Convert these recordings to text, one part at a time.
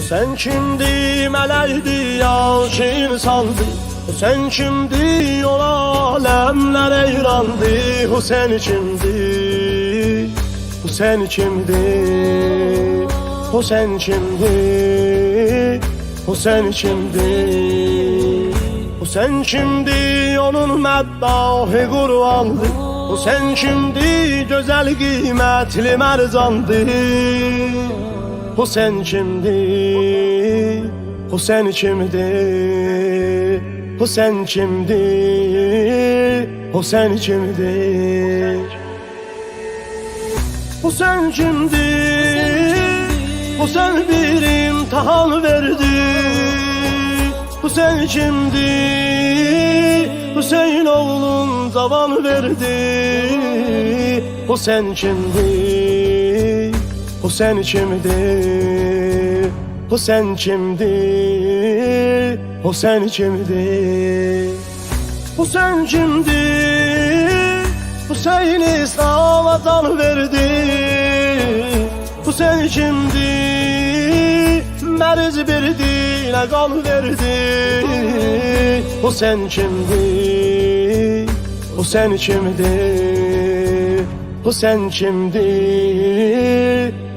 Sen kimdi mələkdi yaşın saldı. Bu sen kimdi yol alemler eyrandı. Sen kimdi sen kimdi sen kimdi sen kimdi sen kimdi onun məddahı qurbandı Bu sen kimdi gözəl qiymətli mərzandı Sen kimdi? Sen kimdi? Sen kimdi? Sen kimdi? Sen kimdi? Sen bir imtihan verdi. Sen kimdi? Hüseyin oğlum zaman verdi. Sen kimdi sen kimdi Bu sen kimdi Bu sen kimdi Bu sen kimdi Hüseyin İslam'a can verdi. Bu sen kimdi Meriz bir dine kan verdi. Bu sen kimdi Bu sen kimdi Bu sen kimdi?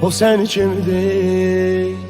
Bu sen kimdi